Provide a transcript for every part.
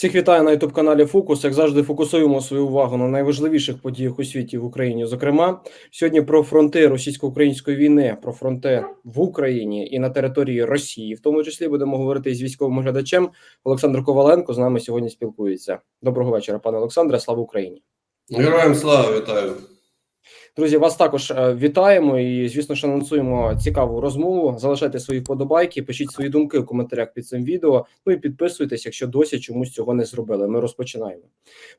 Всіх вітаю на youtube каналі Фокус. Як завжди, фокусуємо свою увагу на найважливіших подіях у світі в Україні. Зокрема, сьогодні про фронти російсько-української війни, про фронти в Україні і на території Росії. В тому числі будемо говорити із військовим оглядачем Олександр Коваленко. З нами сьогодні спілкується. Доброго вечора, пане Олександре. Слава Україні! Героям слава вітаю. Друзі, вас також е, вітаємо і, звісно ж, анонсуємо цікаву розмову. Залишайте свої вподобайки, пишіть свої думки в коментарях під цим відео. Ну і підписуйтесь, якщо досі чомусь цього не зробили. Ми розпочинаємо.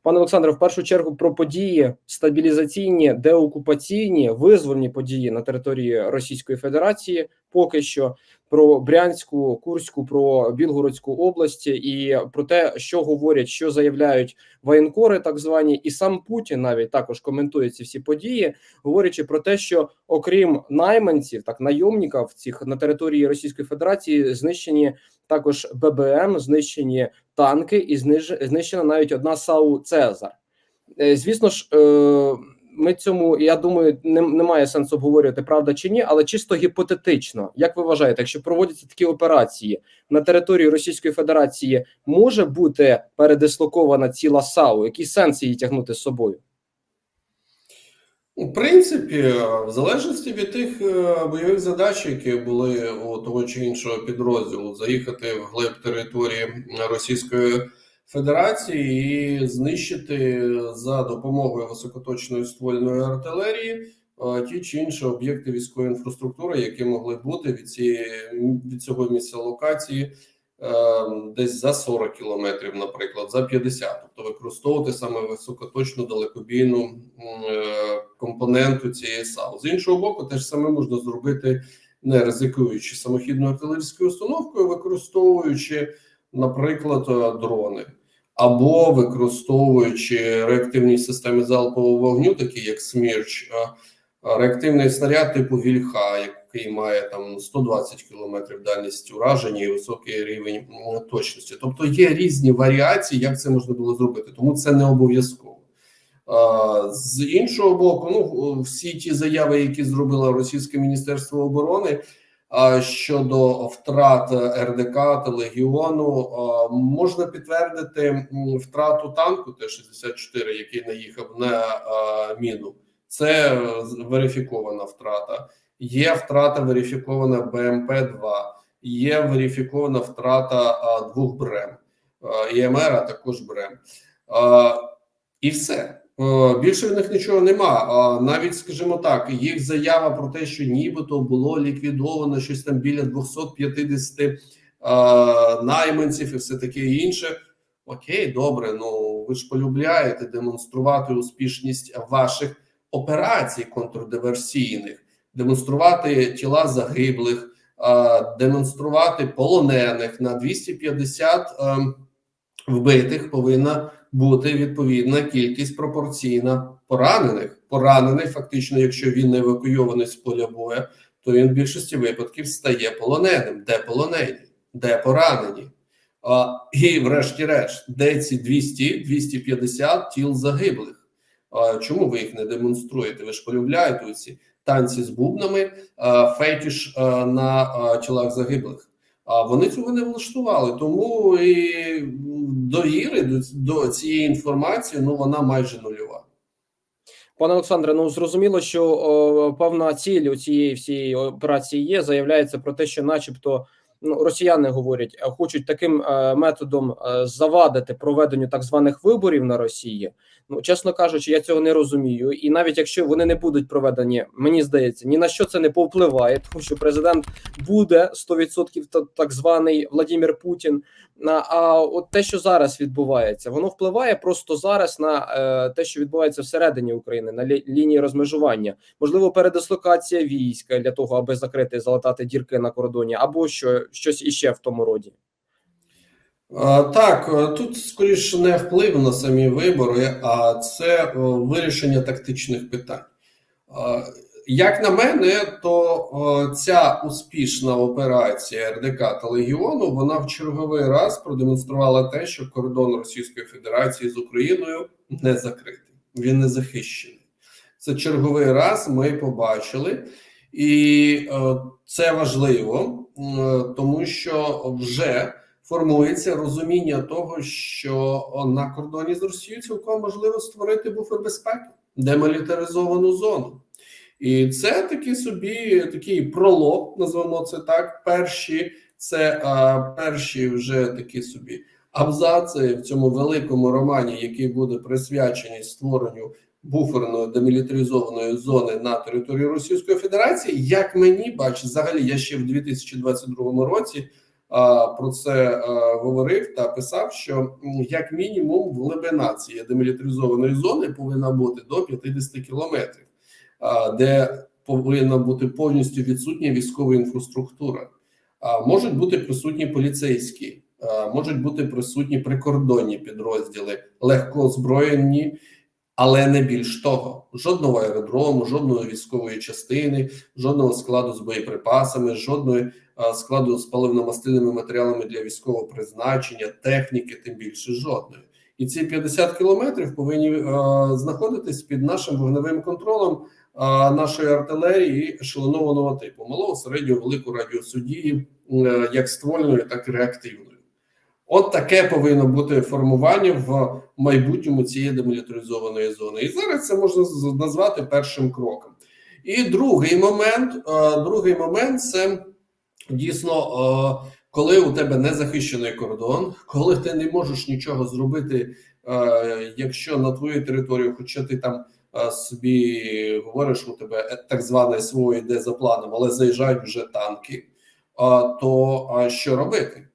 Пане Олександре, в першу чергу про події стабілізаційні, деокупаційні, визвольні події на території Російської Федерації. Поки що про Брянську, Курську, про Білгородську області і про те, що говорять, що заявляють воєнкори, так звані, і сам Путін навіть також коментує ці всі події, говорячи про те, що окрім найманців, так найомників цих на території Російської Федерації знищені також ББМ, знищені танки, і знищена навіть одна САУ Цезар. Е, Звісно ж. Ми цьому, я думаю, не, немає сенсу обговорювати правда чи ні, але чисто гіпотетично, як ви вважаєте, якщо проводяться такі операції на території Російської Федерації, може бути передислокована ціла САУ? Який сенс її тягнути з собою? У принципі, в залежності від тих е, бойових задач, які були у того чи іншого підрозділу, заїхати в глиб території Російської Федерації і знищити за допомогою високоточної ствольної артилерії е, ті чи інші об'єкти військової інфраструктури, які могли бути від цієї від цього місця локації е, десь за 40 кілометрів, наприклад, за 50. тобто використовувати саме високоточну далекобійну е, компоненту цієї САУ. З іншого боку, теж саме можна зробити, не ризикуючи самохідною артилерійською установкою, використовуючи, наприклад, дрони або використовуючи реактивні системи залпового вогню, такі як СМІРЧ, реактивний снаряд типу Вільха, який має там 120 км дальність ураження і високий рівень точності. Тобто є різні варіації, як це можна було зробити, тому це не обов'язково. З іншого боку, ну всі ті заяви, які зробило Російське Міністерство оборони щодо втрат РДК та легіону, можна підтвердити втрату танку Т-64, який наїхав на міну. Це верифікована втрата. Є втрата верифікована БМП-2, є верифікована втрата двох БРЕМ, ІМР, а також БРЕМ. І все. Більше в них нічого нема. Навіть, скажімо так, їх заява про те, що нібито було ліквідовано щось там біля 250 найманців і все таке інше. Окей, добре, ну ви ж полюбляєте демонструвати успішність ваших операцій контрдиверсійних, демонструвати тіла загиблих, демонструвати полонених на 250 вбитих повинна бути відповідна кількість пропорційна поранених. Поранений, фактично, якщо він не евакуйований з поля бою, то він в більшості випадків стає полоненим. Де полонені, де поранені? А, І, врешті-решт, де ці 200-250 тіл загиблих? А, Чому ви їх не демонструєте? Ви ж полюбляєте ці танці з бубнами, а, фетіш а, на а, тілах загиблих. А вони цього не влаштували, тому і довіри до, до цієї інформації ну вона майже нульова. Пане Олександре, ну зрозуміло, що о, певна ціль у цієї всієї операції є. Заявляється про те, що, начебто, ну росіяни говорять, хочуть таким е, методом е, завадити проведенню так званих виборів на Росії. Ну, чесно кажучи, я цього не розумію. І навіть якщо вони не будуть проведені, мені здається, ні на що це не повпливає, тому що президент буде 100% так званий Владимир Путін. А от те, що зараз відбувається, воно впливає просто зараз на е, те, що відбувається всередині України, на лі лінії розмежування, можливо, передислокація війська для того, аби закрити залатати дірки на кордоні, або що щось іще в тому роді. Так, тут скоріше не вплив на самі вибори, а це вирішення тактичних питань. Як на мене, то ця успішна операція РДК та Легіону вона в черговий раз продемонструвала те, що кордон Російської Федерації з Україною не закритий, він не захищений. Це черговий раз ми побачили, і це важливо, тому що вже формується розуміння того, що на кордоні з Росією цілком можливо створити буфер безпеки, демілітаризовану зону. І це такий собі такий пролог, назвемо це так. Перші це а, перші вже такі собі абзаци в цьому великому романі, який буде присвячений створенню буферної демілітаризованої зони на території Російської Федерації. Як мені бачить, взагалі я ще в 2022 році а, про це а, говорив та писав, що як мінімум глибина цієї демілітаризованої зони повинна бути до 50 кілометрів, а, де повинна бути повністю відсутня військова інфраструктура. А, можуть бути присутні поліцейські, можуть бути присутні прикордонні підрозділи, легко озброєні, але не більш того, жодного аеродрому, жодної військової частини, жодного складу з боєприпасами, жодної складу з паливно-мастильними матеріалами для військового призначення, техніки, тим більше жодної. І ці 50 кілометрів повинні е, знаходитись під нашим вогневим контролем е, нашої артилерії ешелонованого типу малого, середнього, великого радіусу дії, е, як ствольної, так і реактивної. От таке повинно бути формування в майбутньому цієї демілітаризованої зони. І зараз це можна назвати першим кроком. І другий момент, е, другий момент це дійсно, е, коли у тебе незахищений кордон, коли ти не можеш нічого зробити, е, якщо на твою територію, хоча ти там собі говориш, у тебе так зване СВО йде за планом, але заїжджають вже танки, то що робити?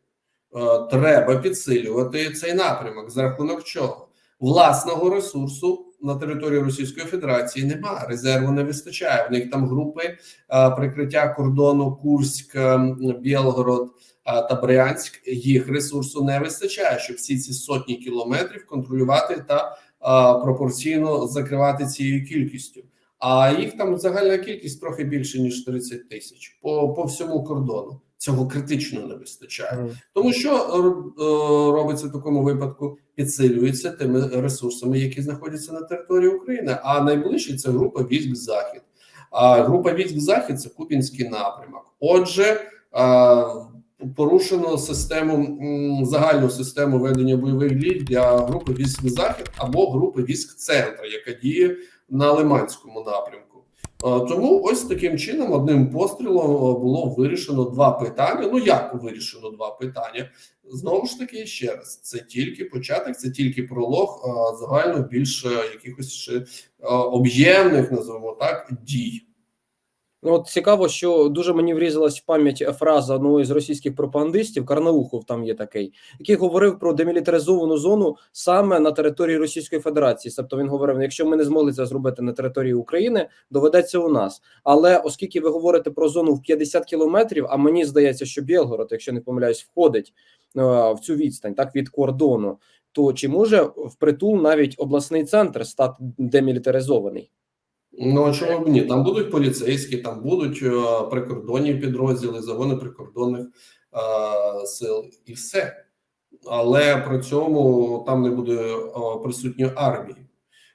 Е, Треба підсилювати цей напрямок за рахунок чого? Власного ресурсу на території Російської Федерації немає. Резерву не вистачає. В них там групи е, прикриття кордону Курськ, е, Білгород та Брянськ. Їх ресурсу не вистачає, щоб всі ці сотні кілометрів контролювати та пропорційно закривати цією кількістю. А їх там загальна кількість трохи більше ніж 30 тисяч по, по всьому кордону. Цього критично не вистачає. Тому що е, робиться в такому випадку? Підсилюється тими ресурсами, які знаходяться на території України. А найближче це група військ Захід. А група військ Захід це Купінський напрямок. Отже, е, порушено систему загальну систему ведення бойових дій для групи військ Захід або групи військ Центр, яка діє на Лиманському напрямку. Е, Тому ось таким чином одним пострілом е, було вирішено два питання. Ну як вирішено два питання? Знову ж таки, ще раз, це тільки початок, це тільки пролог загально більше якихось об'ємних, називаємо так, дій. Ну, от цікаво, що дуже мені врізалась в пам'ять фраза одного із російських пропагандистів, Карнаухов там є такий, який говорив про демілітаризовану зону саме на території Російської Федерації. Тобто він говорив: якщо ми не змогли це зробити на території України, доведеться у нас. Але оскільки ви говорите про зону в 50 кілометрів, а мені здається, що Білгород, якщо не помиляюсь, входить е, в цю відстань, так від кордону, то чи може впритул навіть обласний центр стати демілітаризований? Ну а чому б ні? Там будуть поліцейські, там будуть е, прикордонні підрозділи, загони прикордонних е, сил і все. Але при цьому там не буде е, присутньої армії.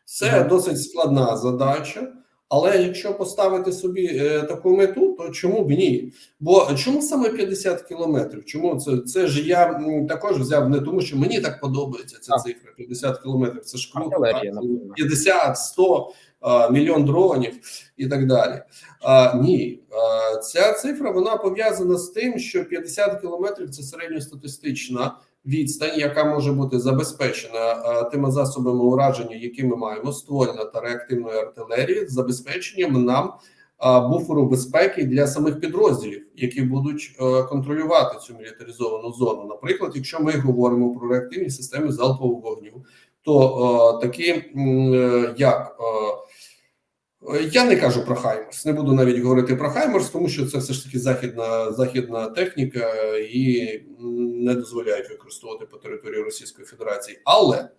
Це Мгм. досить складна задача. Але якщо поставити собі е, таку мету, то чому б ні? Бо чому саме 50 кілометрів? Чому це? Це ж я м, також взяв не тому, що мені так подобається ця цифра. 50 кілометрів. Це ж круто. Артилерія, 50, 100, а, мільйон дронів і так далі. А, ні, а, ця цифра вона пов'язана з тим, що 50 кілометрів це середньостатистична відстань, яка може бути забезпечена а, тими засобами ураження, які ми маємо, ствольна та реактивної артилерії, забезпеченням нам буферу безпеки для самих підрозділів, які будуть контролювати цю мілітаризовану зону. Наприклад, якщо ми говоримо про реактивні системи залпового вогню, то е, такі е, як е, я не кажу про Хаймерс, не буду навіть говорити про Хаймерс, тому що це все ж таки західна західна техніка і не дозволяють використовувати по території Російської Федерації. Але е,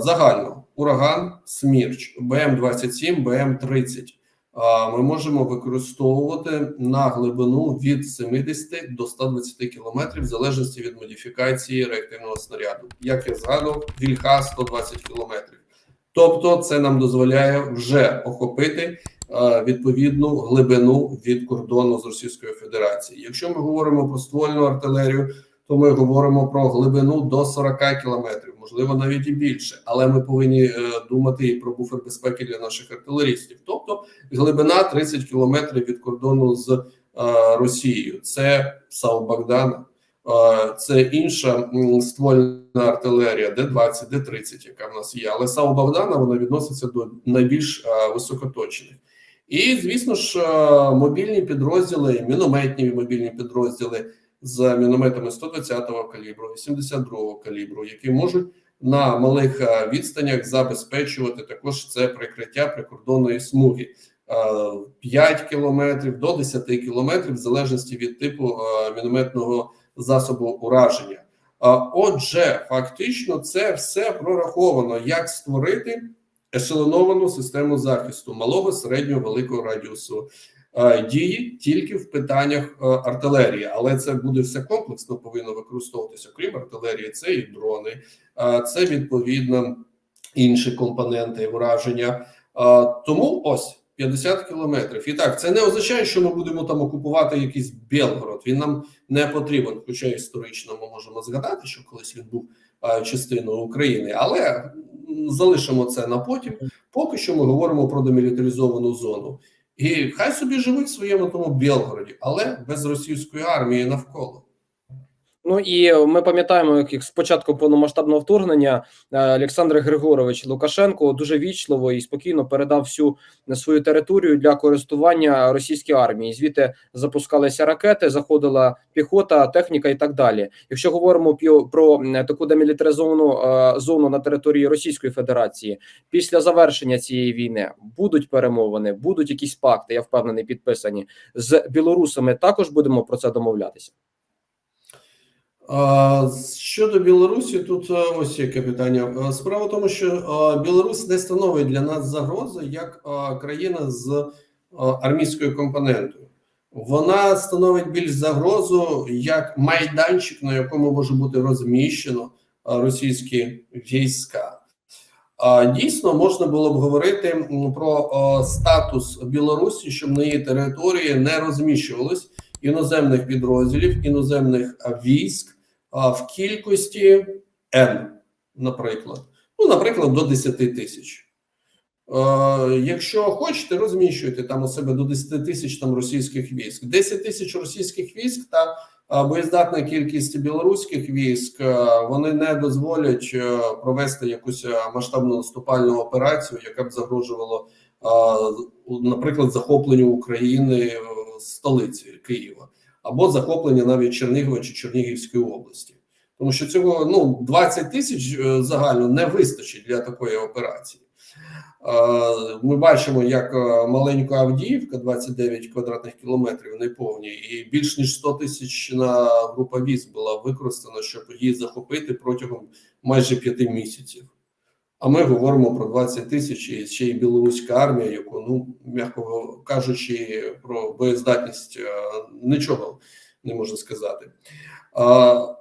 загально ураган, смірч, БМ 27 БМ 30 а, ми можемо використовувати на глибину від 70 до 120 кілометрів, в залежності від модифікації реактивного снаряду. Як я згадував, вільха 120 кілометрів. Тобто, це нам дозволяє вже охопити е, відповідну глибину від кордону з Російською Федерацією. Якщо ми говоримо про ствольну артилерію, то ми говоримо про глибину до 40 кілометрів, можливо, навіть і більше. Але ми повинні е, думати і про буфер безпеки для наших артилерістів. Тобто глибина 30 кілометрів від кордону з е, Росією. Це Сау Богдана. Це інша ствольна артилерія, Д-20, Д-30, яка в нас є. Але САУ Богдана вона відноситься до найбільш високоточних. І, звісно ж, мобільні підрозділи, мінометні мобільні підрозділи з мінометами 120-го калібру, 82-го калібру, які можуть на малих відстанях забезпечувати також це прикриття прикордонної смуги. Е, 5 кілометрів до 10 кілометрів, в залежності від типу мінометного засобу ураження. Отже, фактично, це все прораховано, як створити ешелоновану систему захисту малого, середнього, великого радіусу дії тільки в питаннях артилерії, але це буде все комплексно повинно використовуватися. Крім артилерії, це і дрони, це відповідно інші компоненти враження. Тому ось 50 кілометрів. І так, це не означає, що ми будемо там окупувати якийсь Белгород. Він нам не потрібен. Хоча історично ми можемо згадати, що колись він був а, частиною України, але залишимо це на потім. Поки що ми говоримо про демілітаризовану зону. І хай собі живуть в своєму тому Белгороді, але без російської армії навколо. Ну і ми пам'ятаємо, як як з початку повномасштабного вторгнення е, Олександр Григорович Лукашенко дуже вічливо і спокійно передав всю свою територію для користування російській армії. Звідти запускалися ракети, заходила піхота, техніка і так далі. Якщо говоримо про таку демілітаризовану е, зону на території Російської Федерації, після завершення цієї війни будуть перемовини, будуть якісь пакти. Я впевнений, підписані з білорусами. Також будемо про це домовлятися. Щодо Білорусі, тут е, ось яке питання. Е, Справа в тому, що е, Білорусь не становить для нас загрози як країна з армійською компонентою. Вона становить більш загрозу як майданчик, на якому може бути розміщено російські війська. Дійсно, можна було б говорити про статус Білорусі, щоб на її території не розміщувалось іноземних підрозділів, іноземних військ а, в кількості N, наприклад. Ну, наприклад, до 10 тисяч. Якщо хочете, розміщуйте там у себе до 10 тисяч там російських військ. 10 тисяч російських військ та боєздатна кількість білоруських військ вони не дозволять е, провести якусь е, масштабну наступальну операцію, яка б загрожувала, наприклад, захопленню України е, столиці Києва або захоплення навіть Чернігова чи Чернігівської області, тому що цього ну 20 тисяч е, загально не вистачить для такої операції. Ми бачимо, як е, маленька Авдіївка, 29 квадратних кілометрів, неповні, і більш ніж 100 тисячна група військ була використана, щоб її захопити протягом майже п'яти місяців. А ми говоримо про 20 тисяч і ще й білоруська армія, яку, ну м'яко кажучи, про боєздатність е, нічого не можна сказати. Е,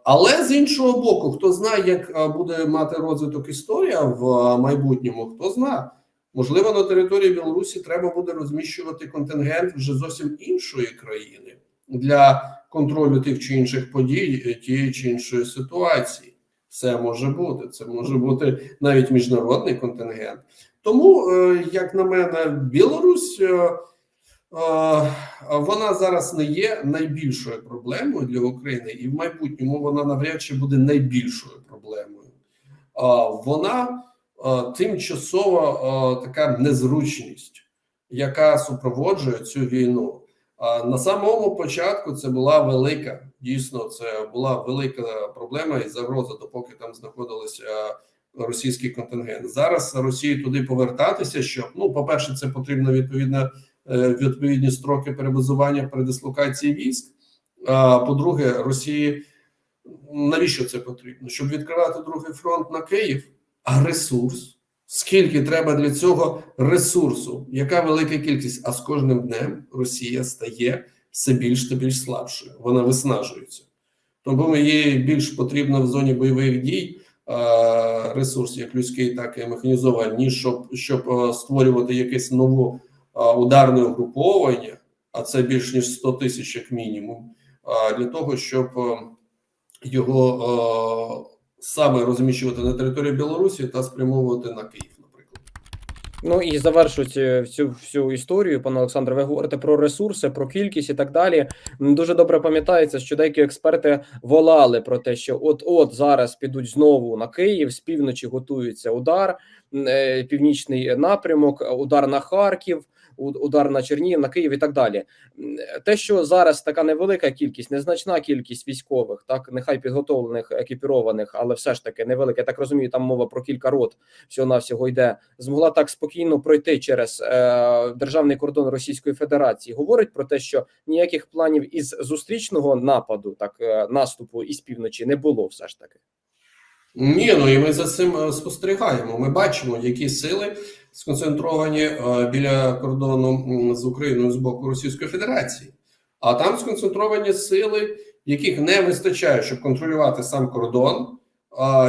Але з іншого боку, хто знає, як е, буде мати розвиток історія в майбутньому, хто знає, можливо, на території Білорусі треба буде розміщувати контингент вже зовсім іншої країни для контролю тих чи інших подій, тієї чи іншої ситуації. Все може бути. Це може бути навіть міжнародний контингент. Тому, е, як на мене, Білорусь. е, е, Вона зараз не є найбільшою проблемою для України, і в майбутньому вона навряд чи буде найбільшою проблемою. Вона тимчасова така незручність, яка супроводжує цю війну. На самому початку це була велика, дійсно, це була велика проблема і загроза, допоки там знаходилися російський контингент. Зараз Росії туди повертатися, щоб ну, по-перше, це потрібно відповідно е, відповідні строки перебазування передислокації військ. А по-друге, Росії навіщо це потрібно? Щоб відкривати другий фронт на Київ, а ресурс. Скільки треба для цього ресурсу? Яка велика кількість? А з кожним днем Росія стає все більш та більш слабшою. Вона виснажується. Тому їй більш потрібно в зоні бойових дій ресурс, як людський, так і механізований, ніж щоб, щоб створювати якесь нове е, ударне угруповання, а це більш ніж 100 тисяч як мінімум, для того, щоб його саме розміщувати на території Білорусі та спрямовувати на Київ. Ну і завершуючи всю всю історію, пане Олександре, ви говорите про ресурси, про кількість і так далі. Дуже добре пам'ятається, що деякі експерти волали про те, що от от зараз підуть знову на Київ, з півночі готується удар, е, північний напрямок, удар на Харків. Удар на Чернігів, на Київ і так далі. Те, що зараз така невелика кількість, незначна кількість військових, так нехай підготовлених, екіпірованих, але все ж таки невелика. Я так розумію, там мова про кілька рот всього навсього йде, змогла так спокійно пройти через е, державний кордон Російської Федерації. Говорить про те, що ніяких планів із зустрічного нападу, так е, наступу із півночі не було, все ж таки. Ні, ну і ми за цим е, спостерігаємо. Ми бачимо, які сили сконцентровані е, біля кордону з Україною з боку Російської Федерації. А там сконцентровані сили, яких не вистачає, щоб контролювати сам кордон,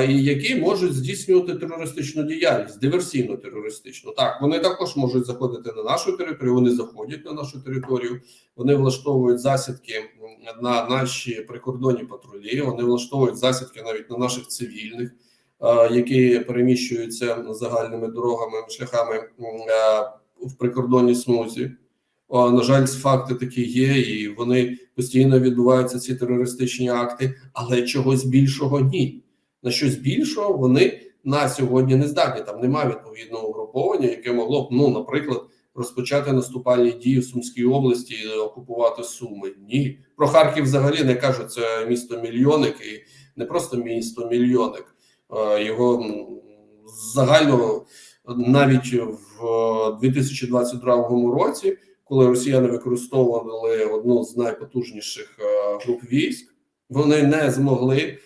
які можуть здійснювати терористичну діяльність, диверсійну терористичну. Так, вони також можуть заходити на нашу територію. Вони заходять на нашу територію. Вони влаштовують засідки на наші прикордонні патрулі. Вони влаштовують засідки навіть на наших цивільних, які переміщуються загальними дорогами, шляхами в прикордонній смузі. На жаль, факти такі є, і вони постійно відбуваються ці терористичні акти, але чогось більшого ні. На щось більшого вони на сьогодні не здатні. Там немає відповідного угруповання, яке могло б, ну, наприклад, розпочати наступальні дії в Сумській області, і окупувати Суми. Ні, про Харків взагалі не кажуть. Це місто мільйонник і не просто місто мільйонник. Його загально навіть в 2022 році, коли росіяни використовували одну з найпотужніших е, груп військ, вони не змогли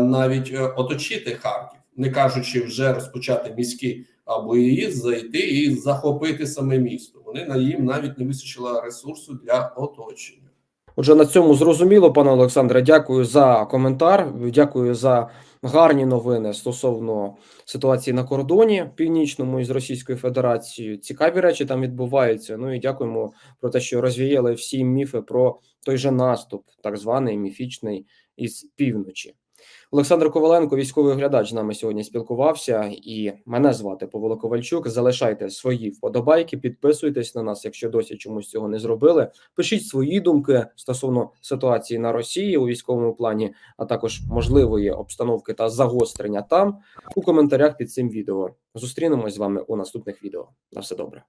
навіть е, оточити Харків, не кажучи вже розпочати міські або її зайти і захопити саме місто. Вони на їм навіть не вистачило ресурсу для оточення. Отже, на цьому зрозуміло, пане Олександре. Дякую за коментар. Дякую за гарні новини стосовно ситуації на кордоні північному із Російською Федерацією. Цікаві речі там відбуваються. Ну і дякуємо про те, що розвіяли всі міфи про той же наступ, так званий міфічний із півночі. Олександр Коваленко, військовий оглядач, з нами сьогодні спілкувався, і мене звати Павло Ковальчук. Залишайте свої вподобайки, підписуйтесь на нас, якщо досі чомусь цього не зробили. Пишіть свої думки стосовно ситуації на Росії у військовому плані, а також можливої обстановки та загострення там у коментарях під цим відео. Зустрінемось з вами у наступних відео. На все добре.